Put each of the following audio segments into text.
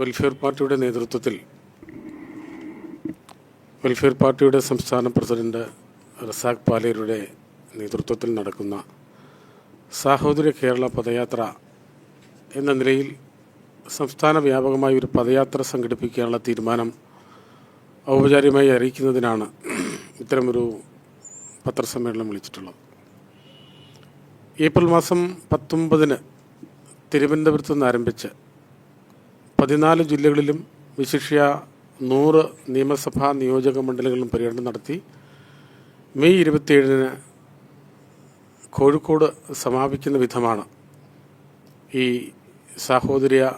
Welfare പാർട്ടിയുടെ നേതൃത്വത്തിൽ welfare പാർട്ടിയുടെ സംസ്ഥാന പ്രസിഡന്റ് റസാഖ് പാലേരുടെ നേതൃത്വത്തിൽ നടക്കുന്ന സാഹോദര്യ കേരള പദയാത്ര എന്ന നിലയിൽ സംസ്ഥാന വ്യാപകമായി ഒരു പദയാത്ര സംഘടിപ്പിക്കാനുള്ള തീരുമാനം ഔപചാരികമായി അറിയിക്കുന്നതിനാണ് ഇത്തരമൊരു പത്രസമ്മേളനം വിളിച്ചിട്ടുള്ളത്. ഏപ്രിൽ മാസം പത്തൊമ്പതിന് തിരുവനന്തപുരത്ത് നിന്ന് ആരംഭിച്ച് പതിനാല് ജില്ലകളിലും വിശിഷ്യ നൂറ് നിയമസഭാ നിയോജക മണ്ഡലങ്ങളിലും പര്യടനം നടത്തി. മെയ് ഇരുപത്തിയേഴിന് കോഴിക്കോട് സമാപിക്കുന്ന വിധമാണ് ഈ സാഹോദര്യ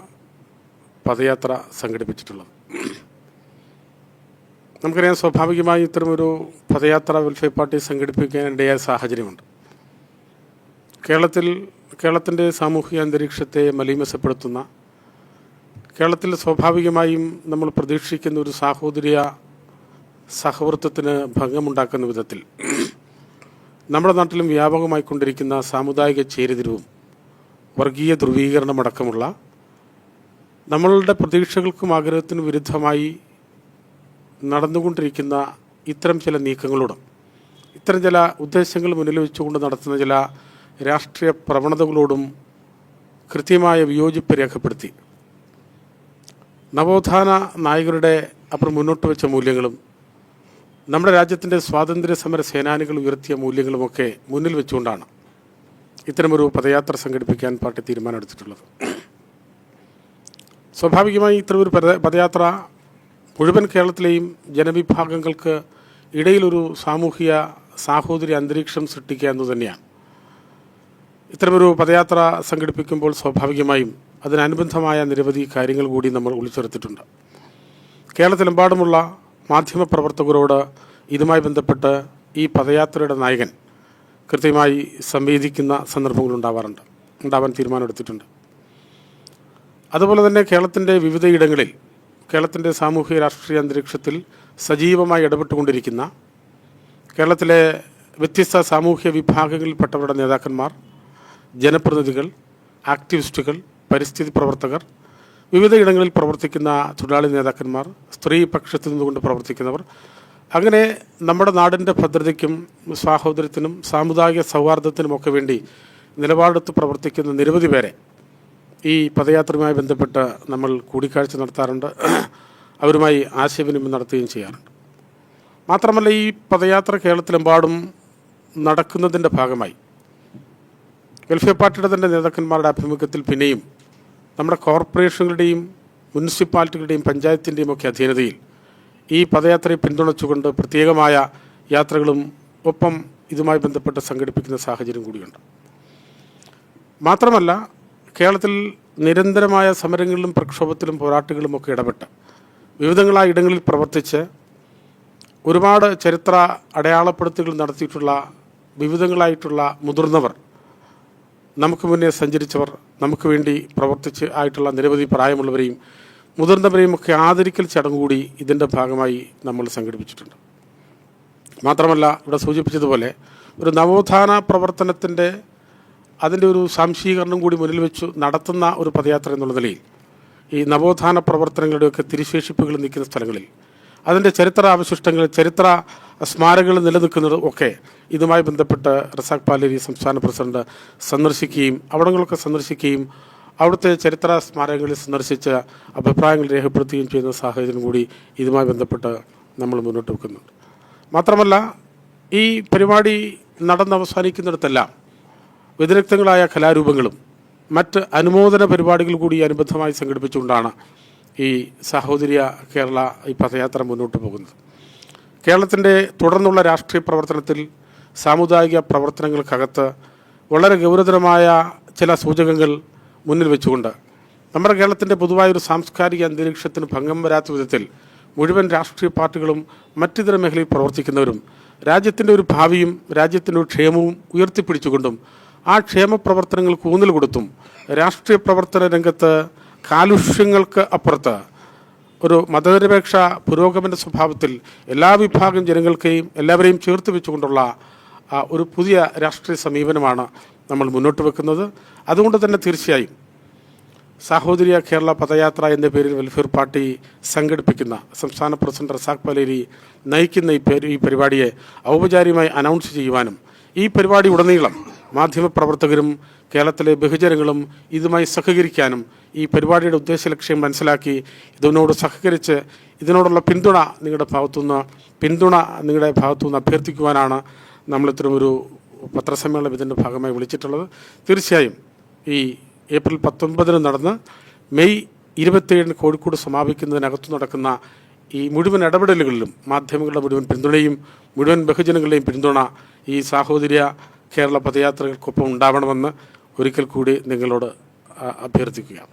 പദയാത്ര സംഘടിപ്പിച്ചിട്ടുള്ളത്. നമുക്കറിയാം സ്വാഭാവികമായി ഇത്തരമൊരു പദയാത്ര വെൽഫെയർ പാർട്ടി സംഘടിപ്പിക്കാൻ ഇടയായ സാഹചര്യമുണ്ട്. കേരളത്തിൽ കേരളത്തിന്റെ സാമൂഹിക അന്തരീക്ഷത്തെ മലീമസപ്പെടുത്തുന്ന കേരളത്തിൽ സ്വാഭാവികമായും നമ്മൾ പ്രതീക്ഷിക്കുന്ന ഒരു സാഹോദര്യ സഹവൃത്വത്തിന് ഭംഗമുണ്ടാക്കുന്ന വിധത്തിൽ നമ്മുടെ നാട്ടിലും വ്യാപകമായി കൊണ്ടിരിക്കുന്ന സാമുദായിക ചേരിതിരിവും വർഗീയ ധ്രുവീകരണമടക്കമുള്ള നമ്മളുടെ പ്രതീക്ഷകൾക്കും ആഗ്രഹത്തിനും വിരുദ്ധമായി നടന്നുകൊണ്ടിരിക്കുന്ന ഇത്തരം ചില നീക്കങ്ങളോടും ഇത്തരം ചില ഉദ്ദേശങ്ങൾ മുന്നിൽ വെച്ചുകൊണ്ട് നടത്തുന്ന ചില രാഷ്ട്രീയ പ്രവണതകളോടും കൃത്യമായ വിയോജിപ്പ് രേഖപ്പെടുത്തി നവോത്ഥാന നായകരുടെ അവർ മുന്നോട്ട് വെച്ച മൂല്യങ്ങളും നമ്മുടെ രാജ്യത്തിന്റെ സ്വാതന്ത്ര്യ സമര സേനാനികൾ ഉയർത്തിയ മൂല്യങ്ങളുമൊക്കെ മുന്നിൽ വെച്ചുകൊണ്ടാണ് ഇത്തരമൊരു പദയാത്ര സംഘടിപ്പിക്കാൻ പാർട്ടി തീരുമാനമെടുത്തിട്ടുള്ളത്. സ്വാഭാവികമായി ഇത്തരമൊരു പദ പദയാത്ര മുഴുവൻ കേരളത്തിലെയും ജനവിഭാഗങ്ങൾക്ക് ഇടയിലൊരു സാമൂഹിക സാഹോദര്യ അന്തരീക്ഷം സൃഷ്ടിക്കുക എന്നു തന്നെയാണ്. ഇത്തരമൊരു പദയാത്ര സംഘടിപ്പിക്കുമ്പോൾ സ്വാഭാവികമായും അതിനനുബന്ധമായ നിരവധി കാര്യങ്ങൾ കൂടി നമ്മൾ ഉൾച്ചേർത്തിട്ടുണ്ട് കേരളത്തിലെമ്പാടുമുള്ള മാധ്യമപ്രവർത്തകരോട് ഇതുമായി ബന്ധപ്പെട്ട് ഈ പദയാത്രയുടെ നായകൻ കൃത്യമായി സംവേദിക്കുന്ന സന്ദർഭങ്ങളുണ്ടാവാറുണ്ട് ഉണ്ടാവാൻ തീരുമാനമെടുത്തിട്ടുണ്ട്. അതുപോലെ തന്നെ കേരളത്തിന്റെ വിവിധയിടങ്ങളിൽ കേരളത്തിന്റെ സാമൂഹിക രാഷ്ട്രീയ അന്തരീക്ഷത്തിൽ സജീവമായി ഇടപെട്ടുകൊണ്ടിരിക്കുന്ന കേരളത്തിലെ വ്യത്യസ്ത സാമൂഹ്യ വിഭാഗങ്ങളിൽപ്പെട്ടവരുടെ നേതാക്കന്മാർ ജനപ്രതിനിധികൾ ആക്ടിവിസ്റ്റുകൾ പരിസ്ഥിതി പ്രവർത്തകർ വിവിധ ഇടങ്ങളിൽ പ്രവർത്തിക്കുന്ന തൊഴിലാളി നേതാക്കന്മാർ സ്ത്രീ പക്ഷത്തു നിന്നുകൊണ്ട് പ്രവർത്തിക്കുന്നവർ. അങ്ങനെ നമ്മുടെ നാടിന്റെ ഭദ്രതയ്ക്കും സാഹോദര്യത്തിനും സാമുദായിക സൗഹാർദ്ദത്തിനുമൊക്കെ വേണ്ടി നിലപാടെടുത്ത് പ്രവർത്തിക്കുന്ന നിരവധി പേരെ ഈ പദയാത്രയുമായി ബന്ധപ്പെട്ട് നമ്മൾ കൂടിക്കാഴ്ച നടത്താറുണ്ട്. അവരുമായി ആശയവിനിമയം നടത്തുകയും ചെയ്യാറുണ്ട്. മാത്രമല്ല ഈ പദയാത്ര കേരളത്തിലെമ്പാടും നടക്കുന്നതിന്റെ ഭാഗമായി വെൽഫെയർ പാർട്ടിയുടെ തന്നെ നേതാക്കന്മാരുടെ ആഭിമുഖ്യത്തിൽ പിന്നെയും നമ്മുടെ കോർപ്പറേഷനുകളുടെയും മുനിസിപ്പാലിറ്റികളുടെയും പഞ്ചായത്തിന്റെയും ഒക്കെ അധീനതയിൽ ഈ പദയാത്രയെ പിന്തുണച്ചുകൊണ്ട് പ്രത്യേകമായ യാത്രകളും ഒപ്പം ഇതുമായി ബന്ധപ്പെട്ട് സംഘടിപ്പിക്കുന്ന സാഹചര്യം കൂടിയുണ്ട്. മാത്രമല്ല കേരളത്തിൽ നിരന്തരമായ സമരങ്ങളിലും പ്രക്ഷോഭത്തിലും പോരാട്ടങ്ങളിലും ഒക്കെ ഇടപെട്ട് വിവിധങ്ങളായ ഇടങ്ങളിൽ പ്രവർത്തിച്ച് ഒരുപാട് ചരിത്ര അടയാളപ്പെടുത്തുകൾ നടത്തിയിട്ടുള്ള വിവിധങ്ങളായിട്ടുള്ള മുതിർന്നവർ നമുക്ക് മുന്നേ സഞ്ചരിച്ചവർ നമുക്ക് വേണ്ടി പ്രവർത്തിച്ച് ആയിട്ടുള്ള നിരവധി പ്രായമുള്ളവരെയും മുതിർന്നവരെയും ഒക്കെ ആദരിക്കൽ ചടങ്ങ് കൂടി ഇതിന്റെ ഭാഗമായി നമ്മൾ സംഘടിപ്പിച്ചിട്ടുണ്ട്. മാത്രമല്ല ഇവിടെ സൂചിപ്പിച്ചതുപോലെ ഒരു നവോത്ഥാന പ്രവർത്തനത്തിന്റെ അതിന്റെ ഒരു സാംശീകരണം കൂടി മുന്നിൽ വെച്ച് നടത്തുന്ന ഒരു പദയാത്ര എന്നുള്ള നിലയിൽ ഈ നവോത്ഥാന പ്രവർത്തനങ്ങളുടെയൊക്കെ തിരിശേഷിപ്പുകൾ നിൽക്കുന്ന സ്ഥലങ്ങളിൽ അതിന്റെ ചരിത്ര അവശിഷ്ടങ്ങൾ ചരിത്ര സ്മാരകങ്ങൾ നിലനിൽക്കുന്നത് ഒക്കെ ഇതുമായി ബന്ധപ്പെട്ട് റസാഖ് പാലേരി സംസ്ഥാന പ്രസിഡന്റ് സന്ദർശിക്കുകയും അവിടങ്ങളൊക്കെ സന്ദർശിക്കുകയും അവിടുത്തെ ചരിത്ര സ്മാരകങ്ങളിൽ സന്ദർശിച്ച് അഭിപ്രായങ്ങൾ രേഖപ്പെടുത്തുകയും ചെയ്യുന്ന സാഹചര്യം കൂടി ഇതുമായി ബന്ധപ്പെട്ട് നമ്മൾ മുന്നോട്ട് വെക്കുന്നുണ്ട്. മാത്രമല്ല ഈ പരിപാടി നടന്ന് അവസാനിക്കുന്നിടത്തെല്ലാം വ്യതിരക്തങ്ങളായ കലാരൂപങ്ങളും മറ്റ് അനുമോദന പരിപാടികൾ കൂടി അനുബന്ധമായി സംഘടിപ്പിച്ചുകൊണ്ടാണ് ഈ സാഹോദര്യ കേരള ഈ പദയാത്ര മുന്നോട്ട് പോകുന്നത്. കേരളത്തിന്റെ തുടർന്നുള്ള രാഷ്ട്രീയ പ്രവർത്തനത്തിൽ സാമുദായിക പ്രവർത്തനങ്ങൾക്കകത്ത് വളരെ ഗൗരവതരമായ ചില സൂചകങ്ങൾ മുന്നിൽ വെച്ചുകൊണ്ട് നമ്മുടെ കേരളത്തിന്റെ പൊതുവായൊരു സാംസ്കാരിക അന്തരീക്ഷത്തിന് ഭംഗം വരാത്ത വിധത്തിൽ മുഴുവൻ രാഷ്ട്രീയ പാർട്ടികളും മറ്റിതര മേഖലയിൽ പ്രവർത്തിക്കുന്നവരും രാജ്യത്തിന്റെ ഒരു ഭാവിയും രാജ്യത്തിന്റെ ഒരു ക്ഷേമവും ഉയർത്തിപ്പിടിച്ചുകൊണ്ടും ആ ക്ഷേമ പ്രവർത്തനങ്ങൾക്ക് ഊന്നൽ കൊടുത്തും രാഷ്ട്രീയ പ്രവർത്തന രംഗത്ത് കാലുഷ്യങ്ങൾക്ക് അപ്പുറത്ത് ഒരു മതനിരപേക്ഷ പുരോഗമന സ്വഭാവത്തിൽ എല്ലാ വിഭാഗം ജനങ്ങൾക്കെയും എല്ലാവരെയും ചേർത്ത് വെച്ചുകൊണ്ടുള്ള ഒരു പുതിയ രാഷ്ട്രീയ സമീപനമാണ് നമ്മൾ മുന്നോട്ട് വെക്കുന്നത്. അതുകൊണ്ട് തന്നെ തീർച്ചയായും സാഹോദര്യ കേരള പദയാത്ര എന്ന പേരിൽ വെൽഫെയർ പാർട്ടി സംഘടിപ്പിക്കുന്ന സംസ്ഥാന പ്രസിഡന്റ് റസാഖ് പലേരി നയിക്കുന്ന ഈ പരിപാടിയെ ഔപചാരികമായി അനൗൺസ് ചെയ്യുവാനും ഈ പരിപാടി ഉടനീളം മാധ്യമപ്രവർത്തകരും കേരളത്തിലെ ബഹുജനങ്ങളും ഇതുമായി സഹകരിക്കാനും ഈ പരിപാടിയുടെ ഉദ്ദേശ ലക്ഷ്യം മനസ്സിലാക്കി ഇതിനോട് സഹകരിച്ച് ഇതിനോടുള്ള പിന്തുണ നിങ്ങളുടെ ഭാഗത്തുനിന്ന് പിന്തുണ നിങ്ങളുടെ ഭാഗത്തുനിന്ന് അഭ്യർത്ഥിക്കുവാനാണ് നമ്മൾ ഒരു പത്രസമ്മേളനം ഇതിന്റെ ഭാഗമായി വിളിച്ചിട്ടുള്ളത്. തീർച്ചയായും ഈ ഏപ്രിൽ പത്തൊൻപതിന് നടന്ന് മെയ് ഇരുപത്തിയേഴിന് കോഴിക്കോട് സമാപിക്കുന്നതിനകത്ത് നടക്കുന്ന ഈ മുഴുവൻ ഇടപെടലുകളിലും മാധ്യമങ്ങളുടെ മുഴുവൻ പിന്തുണയും മുഴുവൻ ബഹുജനങ്ങളുടെയും പിന്തുണ ഈ സാഹോദര്യ കേരള പദയാത്രകൾക്കൊപ്പം ഉണ്ടാവണമെന്ന് ഒരിക്കൽ കൂടി നിങ്ങളോട് അഭ്യർത്ഥിക്കുകയാണ്.